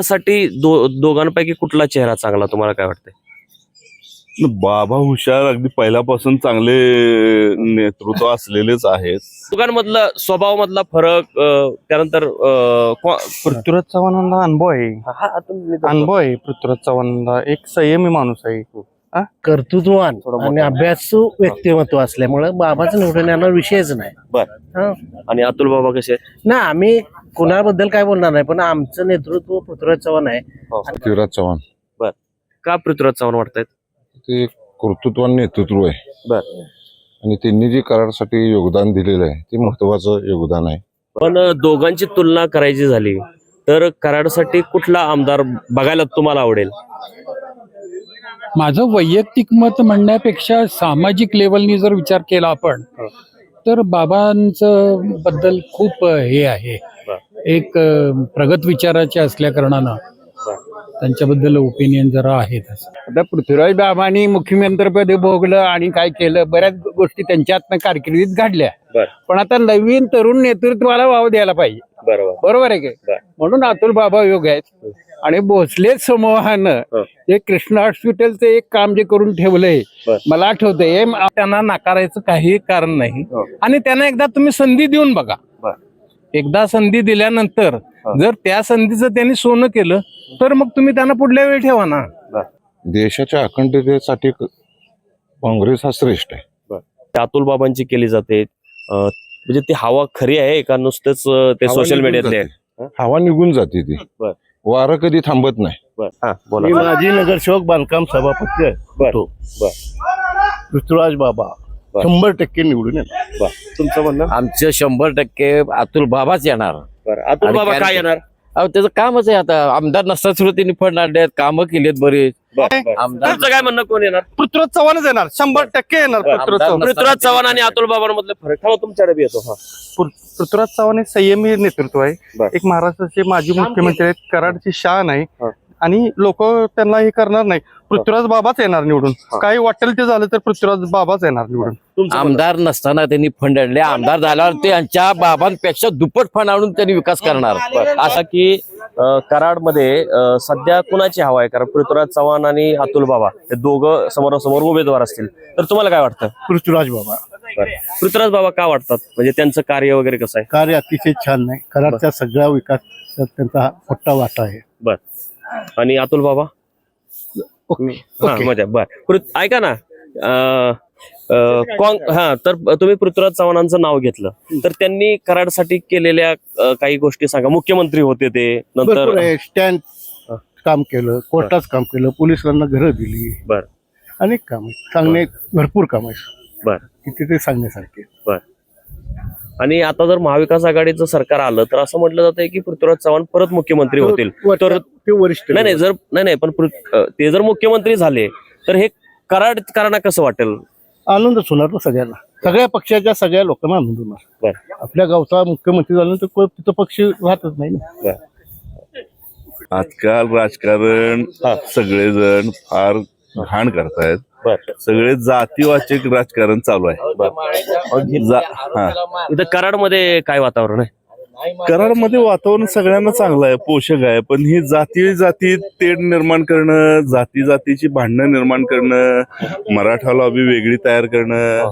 साठी दो दोघांपैकी कुठला चेहरा चांगला तुम्हाला काय वाटतंय? बाबा हुशार अगदी पहिल्यापासून चांगले नेतृत्व असलेलेच आहेत. दोघांमधला स्वभावामधला फरक अं, त्यानंतर अं, को- पृथ्वीराज चव्हाणांना अनुभव आहे. हा, अनुभव आहे पृथ्वीराज चव्हाणांना. एक संयमी माणूस आहे कर्तृत्ववान थोडं आणि मोठं. अभ्यासू व्यक्तिमत्व असल्यामुळे बाबाचं निवडून येणार विषयच नाही. बर. हं. आणि अतुल बाबा कसे? आहेत? ना आम्ही कुणाबद्दल काय बोलणार नाही पण आमचं नेतृत्व पृथ्वीराज चव्हाण आहे. पृथ्वीराज चव्हाण. का पृथ्वीराज चव्हाण वाटतायत ते कर्तृत्वान नेतृत्व आहे. बर. आणि त्यांनी जे करारासाठी योगदान दिलेलं आहे ते महत्वाचं योगदान आहे. पण अं, दोघांची तुलना करायची झाली तर कराडसाठी कुठला आमदार बघायला तुम्हाला आवडेल? माझं वैयक्तिक मत म्हणण्यापेक्षा सामाजिक लेवलनी जर विचार केला आपण तर बाबांचं बद्दल खूप हे आहे. एक प्रगत विचाराचे असल्या कारणानं त्यांच्याबद्दल ओपिनियन जरा आहेत आता पृथ्वीराज बाबांनी मुख्यमंत्रीपद भोगलं आणि काय केलं बऱ्याच गोष्टी त्यांच्यातनं कारकिर्दीत घडल्या. पण आता नवीन तरुण नेतृत्वाला वाव द्यायला पाहिजे बरोबर बरोबर आहे. काय म्हणून अतुल बाबा योग आहेत आणि भोसले समूहानं हं. हे कृष्ण हॉस्पिटलचं एक काम जे करून ठेवलंय. मला आठवतंय त्यांना नाकारायचं काही कारण नाही हो. आणि त्यांना एकदा तुम्ही संधी देऊन बघा. एकदा संधी दिल्यानंतर. जर त्या संधीचं त्यांनी सोनं केलं तर मग तुम्ही त्यांना पुढल्या वेळी ठेवा ना. देशाच्या अखंडतेसाठी काँग्रेस हा श्रेष्ठ आहे. अतुल बाबांची केली जाते. म्हणजे ती हवा खरी आहे का नुसतेच ते सोशल मीडियातले आहे? हवा निघून जाते ती. वारं कधी थांबत नाही. हा बोला. मी माजी नगरसेवक बांधकाम सभापती आहे. पृथ्वीराज बाबा. शंभर टक्के निवडून येणार. बर. तुमचं म्हणणं? आमचं शंभर टक्के अतुल बाबाच येणार. बरं. अतुल आणि बाबा काय- येणार? अहो त्याचं कामच आहे आता. आमदार नसता सुरू त्यांनी फंड आणले कामं केलीत बरेच. बरं, बरं. आमदार तुमचं काय म्हणणं? कोण येणार? पृथ्वीराज चव्हाणच येणार. शंभर टक्के येणार. पृथ्वीराज चव्हाण. पृथ्वीराज चव्हाण आणि अतुल बाबांमधले फरक. हा तुमच्याकडे बी येतो हा. पृ- पृथ्वीराज चव्हाण हे संयमी नेतृत्व आहे. बर. एक महाराष्ट्राचे माजी मुख्यमंत्री आहेत. कराडची शान आहे. हा. आणि लोक त्यांना हे करणार नाही. पृथ्वीराज बाबाच येणार निवडून. काही वाटेल ते झालं तर पृथ्वीराज बाबाच येणार निवडून. आमदार नसताना त्यांनी फंड आणले आमदार झाल्यावर ते यांच्या बाबांपेक्षा दुप्पट फंड आणून त्यांनी विकास करणार. असा की कराडमध्ये सध्या कुणाची हवा आहे? कारण पृथ्वीराज चव्हाण आणि अतुल बाबा हे दोघं समोरासमोर उमेदवार असतील. तर तुम्हाला काय वाटतं? पृथ्वीराज बाबा. पृथ्वीराज बाबा का वाटतात? म्हणजे त्यांचं कार्य वगैरे कसं आहे? कार्य अतिशय छान आहे कराडचा सगळा विकास त्यांचा मोठा वाटा आहे. बर. आणि अतुल बाबा? ओके. हा मजा बर. ऐका ना काँग- हा तर तुम्ही पृथ्वीराज चव्हाणांचं नाव घेतलं. तर त्यांनी कराडसाठी केलेल्या काही गोष्टी सांगा. मुख्यमंत्री होते ते नंतर स्टँड. काम केलं कोर्टात काम केलं पोलिसांना घरं दिली. बर. अनेक काम आहेत. सांगणे भरपूर काम आहे बर. किती ते सांगण्यासारखे. बर. आणि आता जर महाविकास आघाडीचं सरकार आलं तर असं म्हटलं जातंय की पृथ्वीराज चव्हाण परत मुख्यमंत्री होतील. तर ते वरिष्ठ नाही नाही जर नाही नाही पण ते जर मुख्यमंत्री झाले तर हे कराडकरांना कसं वाटेल? आनंदच होणार ना सगळ्यांना. सगळ्या पक्षाच्या सगळ्या लोकांना आनंद होणार. बर. आपल्या गावचा मुख्यमंत्री झाल्यानंतर कोण तिथं पक्ष राहतच नाही ना. आजकाल राजकारण सगळेजण फार घाण करतायत. बर. सगळे जातीवाचक राजकारण चालू आहे. जा- हा. इथं कराडमध्ये काय वातावरण आहे? कराडमध्ये वातावरण सगळ्यांना चांगलं आहे पोषक आहे पण ही जाती जाती तेढ निर्माण करणं जाती जातीची भांडणं निर्माण करणं मराठा लॉबी वेगळी तयार करणं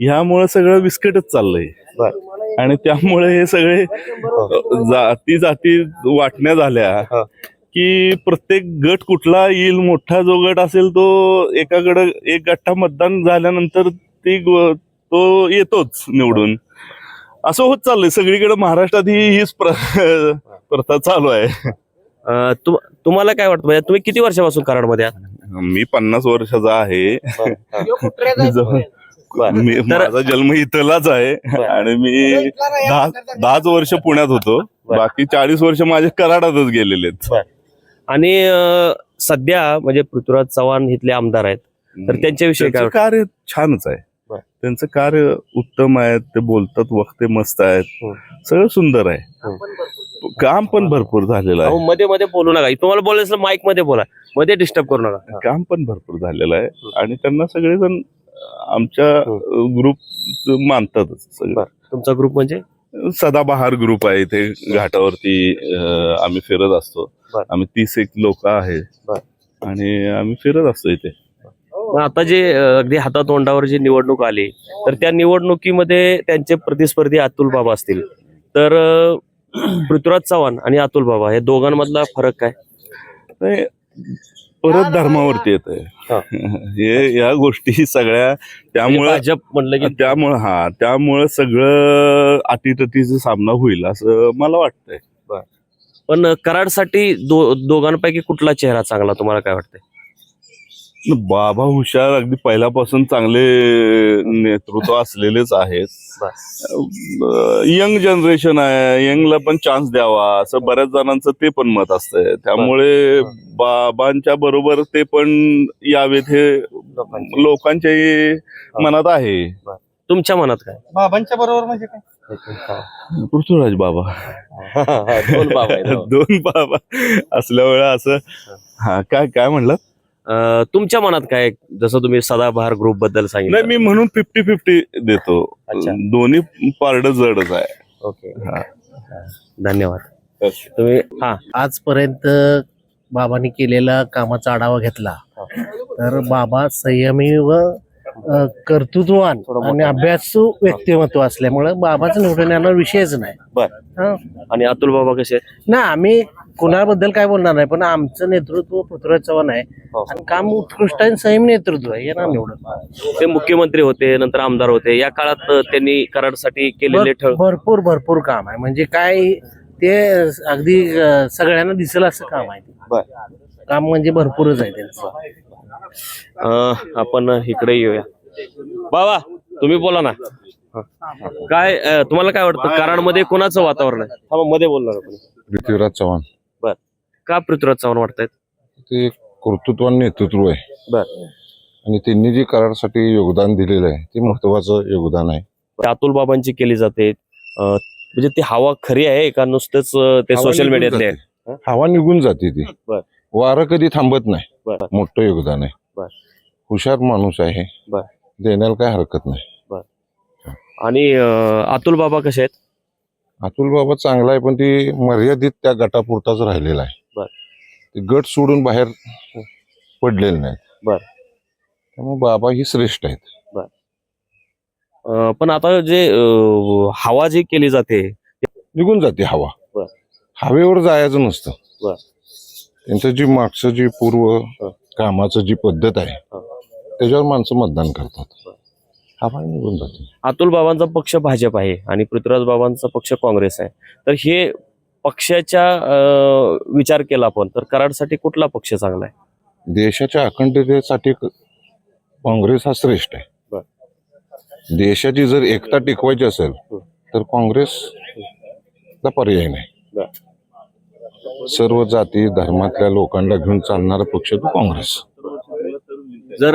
ह्यामुळे सगळं विस्कटच चाललंय. आणि त्यामुळे हे सगळे जाती जाती वाटण्या झाल्या की प्रत्येक गट कुठला येईल मोठा जो गट असेल तो एकाकडे एक गठ्ठा मतदान झाल्यानंतर ती तो येतोच निवडून. असं होत चाललंय. सगळीकडे महाराष्ट्रात ही हीच प्र- प्रथा चालू आहे. अं, तुम- तुम्हाला काय वाटतं? म्हणजे तुम्ही किती वर्षापासून कराडमध्ये आहात? मी पन्नास वर्षाचा आहे. जवळ- मी माझा जन्म इथलाच आहे. आणि मी दहा दहाच वर्ष पुण्यात होतो. बाकी चाळीस वर्ष माझे कराडातच गेलेले आहेत. आणि अं, सध्या म्हणजे पृथ्वीराज चव्हाण इथले आमदार आहेत. तर त्यांच्याविषयी काय त्यांचं कार्य छानच आहे. त्यांचं कार्य उत्तम आहे ते बोलतात वक्ते मस्त आहेत. सगळं सुंदर आहे. काम पण भरपूर झालेलं आहे. मध्ये मध्ये बोलू नका. तुम्हाला बोलायचं माईकमध्ये बोला. मध्ये डिस्टर्ब करू नका. काम पण भरपूर झालेलं आहे. आणि त्यांना सगळेजण आमच्या ग्रुप मानतातच सगळं. तुमचा ग्रुप म्हणजे? सदाबहार ग्रुप आहे इथे. घाटावरती आम्ही फिरत असतो. आम्ही तीस एक लोक आहे. आणि आम्ही फिरत असतो इथे. आता जे अगदी हातातोंडावर जी निवडणूक आली तर त्या निवडणुकीमध्ये त्यांचे प्रतिस्पर्धी अतुल बाबा असतील. तर पृथ्वीराज चव्हाण आणि अतुल बाबा हे दोघांमधला फरक काय? परत धर्मावरती येत हा. या गोष्टी सगळ्या त्यामुळे भाजप म्हणलं की त्यामुळे हा त्यामुळे सगळं अटीतटीचा सामना होईल असं मला वाटतंय. पण कराडसाठी दो दोघांपैकी कुठला चेहरा चांगला तुम्हाला काय वाटतंय? बाबा हुशार अगदी पहिल्यापासून चांगले नेतृत्व असलेलेच आहेत. यंग जनरेशन आहे यंगला पण चान्स द्यावा असं बऱ्याच जणांचं ते पण मत असतंय. त्यामुळे बाबांच्या बरोबर ते पण यावेत हे लोकांच्याही मनात आहे. तुमच्या मनात काय? बाबांच्या बरोबर म्हणजे काय? पृथ्वीराज बाबा. दोन बाबा. दोन बाबा असल्यामुळे असं हा. काय काय म्हणलं तुमच्या मनात काय जसं तुम्ही सदाबहार ग्रुपबद्दल नाही सांगितलं मी म्हणून फिफ्टी फिफ्टी देतो. अच्छा. दोन्ही पारड जडच आहे. ओके. हा. धन्यवाद. तुम्ही हा. आजपर्यंत बाबांनी केलेला कामाचा आढावा घेतला. तर बाबा संयमी व अ, कर्तृत्ववान आणि अभ्यासू व्यक्तिमत्व असल्यामुळे बाबाचं निवडून येणार विषयच नाही. बर. हा. आणि अतुल बाबा कसे? ना आम्ही कुणाबद्दल काय बोलणार नाही पण आमचं नेतृत्व पृथ्वीराज चव्हाण आहे. हो. आणि काम उत्कृष्ट आणि संयम नेतृत्व आहे ना निवडून ते मुख्यमंत्री होते नंतर आमदार होते या काळात त्यांनी कराडसाठी केलेले ठळ भरपूर भरपूर काम आहे. म्हणजे काय ते अगदी अ, सगळ्यांना दिसेल असं काम आहे ते. काम म्हणजे भरपूरच आहे त्यांचं. अं, आपण इकडे येऊया. बाबा तुम्ही बोला ना. हा. काय अं, तुम्हाला काय वाटतं कराडमध्ये कोणाचं वातावरण आहे? हा मग मध्ये बोलणार आपण. पृथ्वीराज चव्हाण. का पृथ्वीराज चव्हाण वाटतायत ते कर्तृत्वान नेतृत्व आहे. बर. आणि त्यांनी जे कराडसाठी योगदान दिलेलं आहे ते महत्वाचं योगदान आहे. अतुल बाबांची केली जाते. अं, म्हणजे ती हवा खरी आहे का नुसतेच अं, ते हवा सोशल निघून मीडियातले जाते. हवा निघून जाते ती. बर. वारं कधी थांबत नाही. बर. मोठं योगदान आहे. बर. हुशार माणूस आहे. बर. देण्याला काय हरकत नाही. आणि अं, अतुल बाबा कसे आहेत? अतुल बाबा चांगला आहे पण ती मर्यादित त्या गटापुरताच राहिलेला आहे. बर. ते गट सोडून बाहेर पडलेले नाहीत बर. त्यामुळे बाबा ही श्रेष्ठ आहेत अं, पण आता जे अं, हवा जी केली जाते निघून जाते हवा बर. हवेवर जायचं नसतं बर. त्यांचं जी मागचं जी पूर्व कामाचं जी पद्धत आहे हा. त्याच्यावर माणसं मतदान करतात हवा निघून जाते अतुल बाबांचा पक्ष भाजप आहे आणि पृथ्वीराज बाबांचा पक्ष काँग्रेस आहे तर हे पक्षाच्या विचार केला आपण तर कराडसाठी कुठला पक्ष चांगला आहे? देशाच्या अखंडतेसाठी काँग्रेस हा श्रेष्ठ आहे. देशाची जर एकता टिकवायची असेल तर काँग्रेस ला पर्याय नाही. सर्व जाती धर्मातल्या लोकांना घेऊन चालणारा पक्ष तो काँग्रेस. जर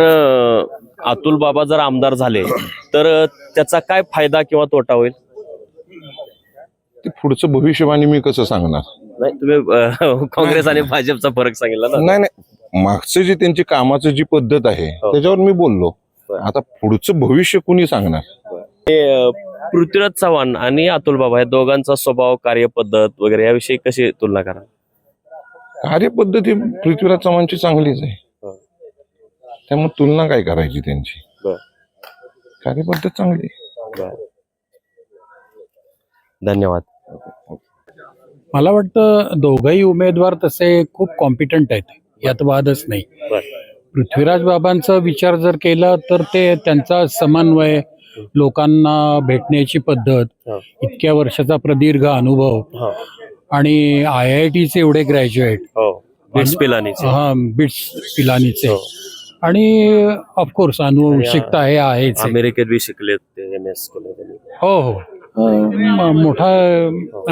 अतुल बाबा जर आमदार झाले तर त्याचा काय फायदा किंवा तोटा होईल? ते पुढचं भविष्यवाणी मी कसं सांगणार? नाही तुम्ही अं, काँग्रेस आणि भाजपचा फरक सांगितला ना? नाही नाही. मागचं जी त्यांची कामाचं जी पद्धत आहे हो. त्याच्यावर मी बोललो. बरं. आता पुढचं भविष्य कुणी सांगणार? पृथ्वीराज चव्हाण आणि अतुल बाबा या दोघांचा स्वभाव कार्यपद्धत वगैरे याविषयी कशी तुलना करा कार्यपद्धती पृथ्वीराज चव्हाणची चांगलीच आहे. हो. त्यामुळे तुलना काय करायची त्यांची? बरं. कार्यपद्धत चांगली आहे. धन्यवाद. मला वाटतं दोघंही उमेदवार तसे खूप कॉम्पिटंट आहेत. यात वादच नाही. पृथ्वीराज बाबांचा विचार जर केला तर ते त्यांचा समन्वय लोकांना भेटण्याची पद्धत. इतक्या वर्षाचा प्रदीर्घ अनुभव. आणि आय आय टीचे एवढे ग्रॅज्युएट हो. बिट्स पिलानीचे. हा बिट्स पिलानीचे. हो. आणि ऑफकोर्स अनुवंशिकता हे आहेच आहे. अमेरिकेत बी शिकलेत ते एम एस केले त्यांनी हो हो. मोठा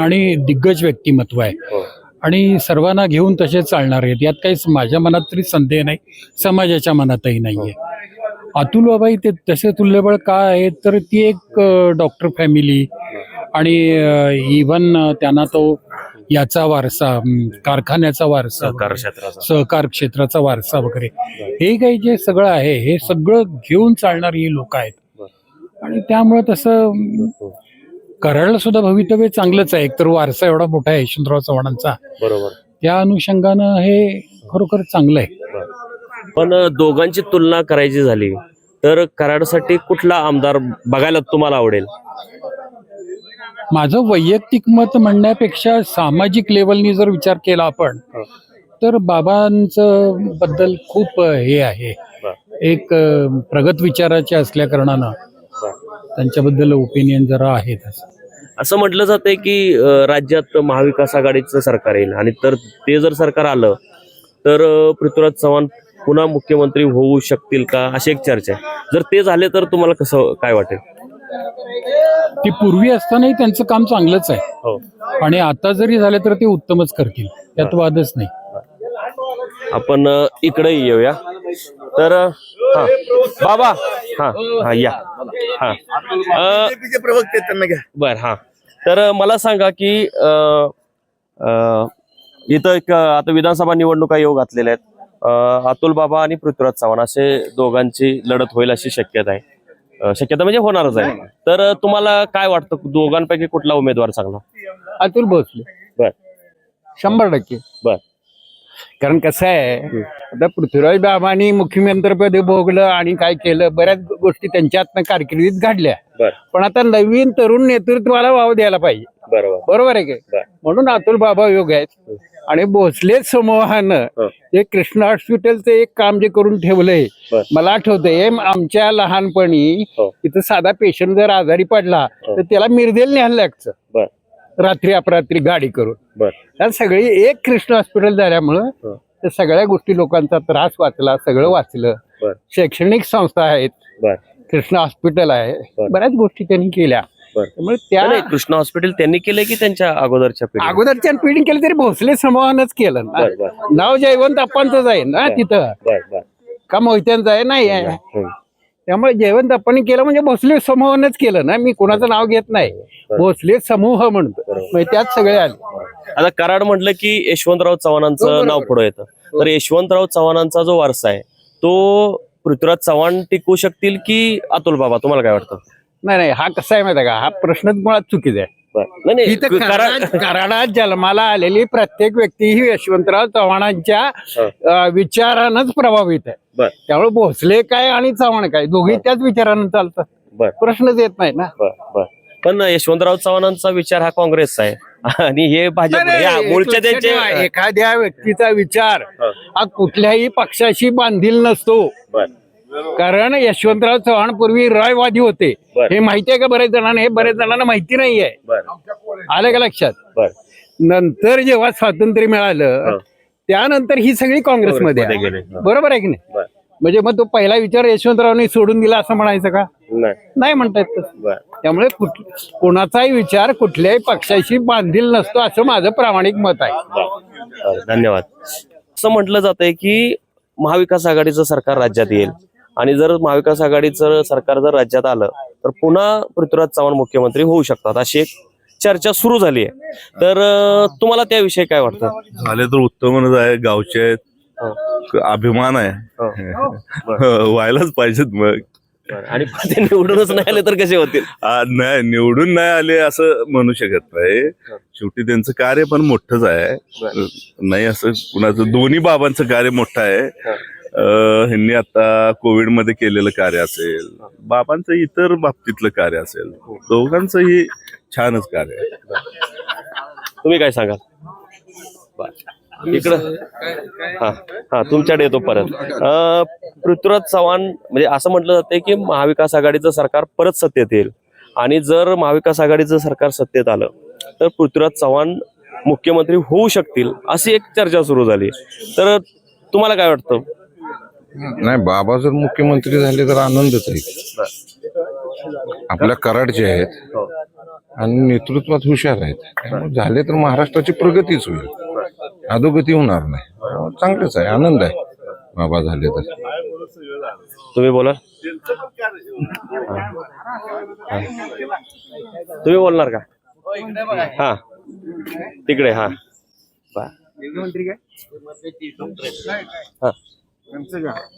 आणि दिग्गज व्यक्तिमत्व आहे. हो. आणि सर्वांना घेऊन तसे चालणार आहेत. यात काही माझ्या मनात तरी संदेह नाही समाजाच्या मनातही नाहीये अतुल बाबाई ते तसे तुल्यबळ का आहेत तर ती एक डॉक्टर फॅमिली आणि इवन त्यांना तो याचा वारसा कारखान्याचा वारसा सहकार क्षेत्राचा. वारसा वगैरे हे काही जे सगळं आहे हे सगळं घेऊन चालणारी ही लोक आहेत. आणि त्यामुळे तसं अं, कराडला सुद्धा भवितव्य चांगलंच आहे. एकतर वारसा एवढा मोठा आहे यशवंतराव चव्हाणांचा. बरोबर. त्या अनुषंगानं हे खरोखर चांगलं आहे. पण दोघांची तुलना करायची झाली तर कराडसाठी कुठला आमदार बघायला तुम्हाला आवडेल? माझं वैयक्तिक मत म्हणण्यापेक्षा सामाजिक लेवलनी जर विचार केला आपण तर बाबांचं बद्दल खूप हे आहे. एक प्रगत विचाराचे असल्या कारणानं. त्यांच्याबद्दल ओपिनियन जरा आहे तसं असं म्हटलं जातंय की अ, राज्यात महाविकास आघाडीचं सरकार येईल. आणि तर ते जर सरकार आलं तर अ, पृथ्वीराज चव्हाण पुन्हा मुख्यमंत्री होऊ शकतील का? अशी एक चर्चा आहे. जर ते झाले तर तुम्हाला कसं काय वाटेल? ती पूर्वी असतानाही त्यांचं काम चांगलंच आहे. हो. आणि आता जरी झाले तर ते उत्तमच करतील. त्यात वादच नाही. आपण अ, इकडे येऊया. तर हा. बाबा हा हा या. हा. प्रवक्ते त्यांना घ्या. बर हा. तर मला सांगा की इथं एक आता विधानसभा निवडणुका येऊ घातलेल्या आहेत. अतुल बाबा आणि पृथ्वीराज चव्हाण असे दोघांची लढत होईल अशी शक्यता आहे. शक्यता म्हणजे होणारच आहे. तर तुम्हाला काय वाटतं? दोघांपैकी कुठला उमेदवार चांगला? अतुल भोसले. बर. शंभर टक्के. बर. कारण कसं आहे आता पृथ्वीराज बाबांनी मुख्यमंत्रीपद भोगलं आणि काय केलं बऱ्याच गोष्टी त्यांच्यातनं कारकिर्दीत घडल्या. पण आता नवीन तरुण नेतृत्वाला वाव द्यायला पाहिजे. बरोबर. बरोबर आहे. काय म्हणून अतुल बाबा योग आहेत. आणि भोसले समूहानं हं. हे कृष्णा हॉस्पिटलचं एक काम जे करून ठेवलंय. मला आठवतंय आमच्या लहानपणी हो. तिथं साधा पेशंट जर आजारी पडला तर त्याला मिरदेल न्यायला लागतं. रात्री अपरात्री गाडी करून. त्या सगळी एक कृष्ण हॉस्पिटल झाल्यामुळं हं. त्या सगळ्या गोष्टी लोकांचा त्रास वाचला सगळं वाचलं. शैक्षणिक संस्था आहेत. कृष्ण हॉस्पिटल आहे. बऱ्याच गोष्टी त्यांनी केल्या. त्यामुळे त्या कृष्णा हॉस्पिटल त्यांनी केलंय की त्यांच्या अगोदरच्या पिढी अगोदरच्या पिढी केलं तरी भोसले समूहानच केलं ना. नाव जयवंत अप्पांचंच आहे ना तिथं. का मोहित्यांचं आहे? नाही आहे. त्यामुळे जयवंत अप्पांनी केलं म्हणजे भोसले समूहानच केलं ना. मी कोणाचं नाव घेत नाही. भोसले समूह म्हणतो म्हणजे त्यात सगळे आले. आता कराड म्हटलं की यशवंतराव चव्हाणांचं नाव पुढे येतं. तर यशवंतराव चव्हाणांचा जो वारसा आहे तो पृथ्वीराज चव्हाण टिकवू शकतील की अतुल बाबा? तुम्हाला काय वाटतं? नाही नाही हा कसा आहे माहिती का? हा प्रश्नच मुळात चुकीचा आहे. बर. नाही नाही इथं कराड कराडात कराडात जन्माला आलेली प्रत्येक व्यक्ती ही यशवंतराव चव्हाणांच्या अं, विचारानंच प्रभावित आहे. बर. त्यामुळे भोसले काय आणि चव्हाण काय दोघी त्याच विचारानं चालतात. बर. प्रश्नच येत नाही ना. बर बर. पण यशवंतराव चव्हाणांचा विचार हा काँग्रेसचा आहे. आणि हे भाजप नाही, या नाही, मूळचे एक लक्षात ठेवा, त्यांचे एखाद्या व्यक्तीचा विचार हं. हा कुठल्याही पक्षाशी बांधील नसतो. बर. कारण यशवंतराव चव्हाण पूर्वी रायवादी होते. हे माहिती आहे का बऱ्याच जणांना? हे बऱ्याच जणांना माहिती नाहीये. बर. आलं का लक्षात? नंतर जेव्हा स्वातंत्र्य मिळालं. त्यानंतर ही सगळी काँग्रेसमध्ये. बरोबर आहे की नाही? म्हणजे मग तो पहिला विचार यशवंतरावने सोडून दिला असं म्हणायचं का? नाही. नाही म्हणता येत तसं. बर. त्यामुळे कोणाचाही विचार कुठल्याही पक्षाशी बांधील नसतो असं माझं प्रामाणिक मत आहे. धन्यवाद. असं म्हटलं जातंय की महाविकास आघाडीचं सरकार राज्यात येईल. आणि जर महाविकास आघाडीचं सरकार जर राज्यात आलं तर पुन्हा पृथ्वीराज चव्हाण मुख्यमंत्री होऊ शकतात अशी एक चर्चा सुरू झाली आहे. तर तुम्हाला त्याविषयी काय वाटतं? झाले तर उत्तमच आहे गावचे आहेत. अभिमान आहे. व्हायलाच पाहिजेत मग. आणि ते निवडूनच नाही आले तर कसे होतील? नाही निवडून नाही आले असं म्हणू शकत नाही. शेवटी त्यांचं कार्य पण मोठंच आहे. नाही असं कुणाचं दोन्ही बाबांचं कार्य मोठं आहे. ह्यांनी आता कोविडमध्ये केलेलं कार्य असेल बाबांचं इतर बाबतीतलं कार्य असेल दोघांचंही छानच कार्य आहे. तुम्ही काय सांगाल? बर. इकडं. हा हा तुमच्याकडे येतो परत. अं, पृथ्वीराज चव्हाण म्हणजे असं म्हटलं जाते की महाविकास आघाडीचं सरकार परत सत्तेत येईल. आणि जर महाविकास आघाडीचं सरकार सत्तेत आलं तर पृथ्वीराज चव्हाण मुख्यमंत्री होऊ शकतील अशी एक चर्चा सुरू झाली. तर तुम्हाला काय वाटतं? नाही बाबा जर मुख्यमंत्री झाले तर आनंदच आहे. आपल्या कराडचे आहेत आणि नेतृत्वात हुशार आहेत झाले तर महाराष्ट्राची प्रगतीच होईल. अधोगती होणार नाही. चांगलंच आहे आनंद आहे बाबा झाले तर. तुम्ही बोला. तुम्ही बोलणार का? हा. तिकडे हा.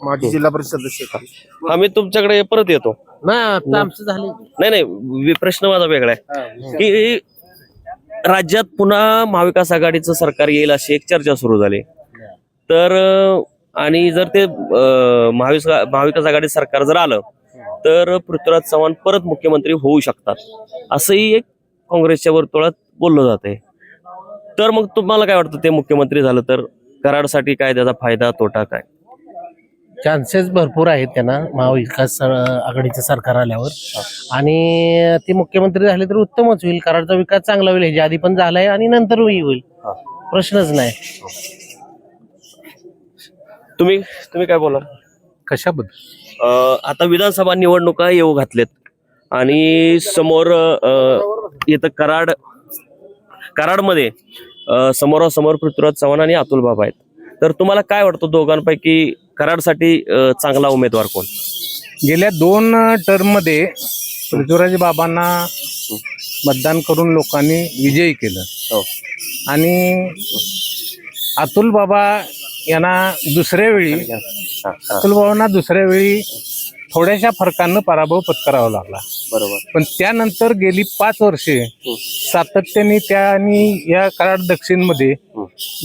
माजी जिल्हा परिषद सदस्य हा मी तुमच्याकडे परत येतो. नाही आता आमचं झालं नाही नाही वि- प्रश्न माझा वेगळा आहे. की राज्यात पुन्हा महाविकास आघाडीचं सरकार येईल अशी एक चर्चा सुरू झाली. तर अं, आणि जर ते अं, महाविकास आघाडी सरकार जर आलं तर पृथ्वीराज चव्हाण परत मुख्यमंत्री होऊ शकतात. असंही एक काँग्रेसच्या वर्तुळात बोललं जाते तर मग तुम्हाला काय वाटतं ते मुख्यमंत्री झालं तर कराडसाठी काय त्याचा फायदा तोटा काय? चान्सेस भरपूर आहेत त्यांना महाविकास आघाडीचं सरकार आल्यावर. आणि ते मुख्यमंत्री झाले तर उत्तमच होईल कराडचा विकास चांगला होईल ह्याच्या आधी पण झालाय आणि नंतरही होईल. प्रश्नच नाही. तुम्ही तुम्ही काय बोला? कशाबद्दल? अ, आता विधानसभा निवडणुका येऊ घातलेत. आणि समोर अ, इथं कराड कराडमध्ये अ, समोरासमोर पृथ्वीराज चव्हाण आणि अतुल बाबा आहेत. तर तुम्हाला काय वाटतं दोघांपैकी कराडसाठी चांगला उमेदवार कोण? गेल्या दोन टर्ममध्ये पृथ्वीराज बाबांना मतदान करून लोकांनी विजयी केलं. हो. आणि अतुल बाबा यांना दुसऱ्या वेळी अतुल बाबांना दुसऱ्या वेळी थोड्याशा फरकानं पराभव पत्करावा लागला बरोबर पण त्यानंतर गेली पाच वर्षे सातत्याने त्यांनी या कराड दक्षिणमध्ये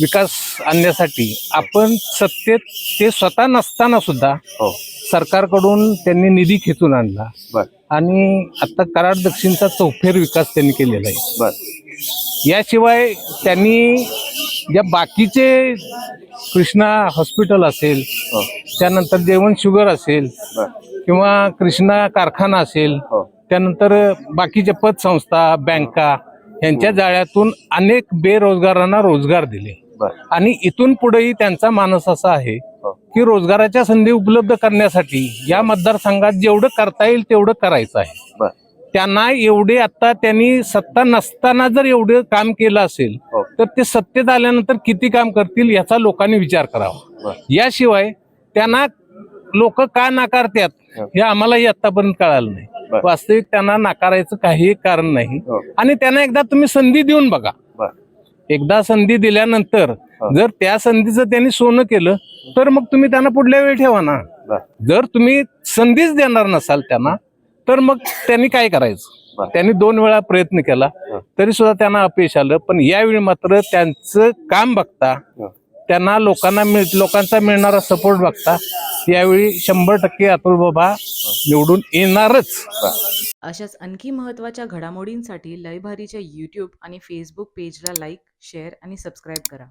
विकास आणण्यासाठी आपण सत्तेत ते स्वतः नसताना सुद्धा हो. सरकारकडून त्यांनी निधी खेचून आणला. आणि आता कराड दक्षिणचा चौफेर विकास त्यांनी केलेला आहे. याशिवाय त्यांनी ज्या बाकीचे कृष्णा हॉस्पिटल असेल हो. त्यानंतर जेवण शुगर असेल. किंवा कृष्णा कारखाना असेल हो. त्यानंतर बाकीच्या पतसंस्था बँका यांच्या जाळ्यातून अनेक बेरोजगारांना रोजगार दिले. आणि इथून पुढेही त्यांचा मानस असा आहे हो. की रोजगाराच्या संधी उपलब्ध करण्यासाठी या मतदारसंघात जेवढं करता येईल तेवढं करायचं आहे. त्यांना एवढे आता त्यांनी सत्ता नसताना जर एवढं काम केलं असेल हो. तर ते सत्तेत आल्यानंतर किती काम करतील याचा लोकांनी विचार करावा. याशिवाय त्यांना लोक का नाकारतात हे आम्हालाही आतापर्यंत कळालं नाही. वास्तविक त्यांना नाकारायचं काही कारण नाही हो. आणि त्यांना एकदा तुम्ही संधी देऊन बघा. एकदा संधी दिल्यानंतर हो. जर त्या संधीचं त्यांनी सोनं केलं तर मग तुम्ही त्यांना पुढल्या वेळी ठेवा ना. जर तुम्ही संधीच देणार नसाल त्यांना तर मग त्यांनी काय करायचं. त्यांनी दोन वेळा प्रयत्न केला. तरी सुद्धा त्यांना अपयश आलं पण यावेळी मात्र त्यांचं काम बघता. त्यांना लोकांना मिळ लोकांचा मिळणारा सपोर्ट बघता यावेळी शंभर टक्के अतुल बाबा निवडून येणारच अशाच आणखी महत्त्वाच्या घडामोडींसाठी लयभारीच्या यूट्यूब आणि फेसबुक पेजला लाईक शेअर आणि सबस्क्राईब करा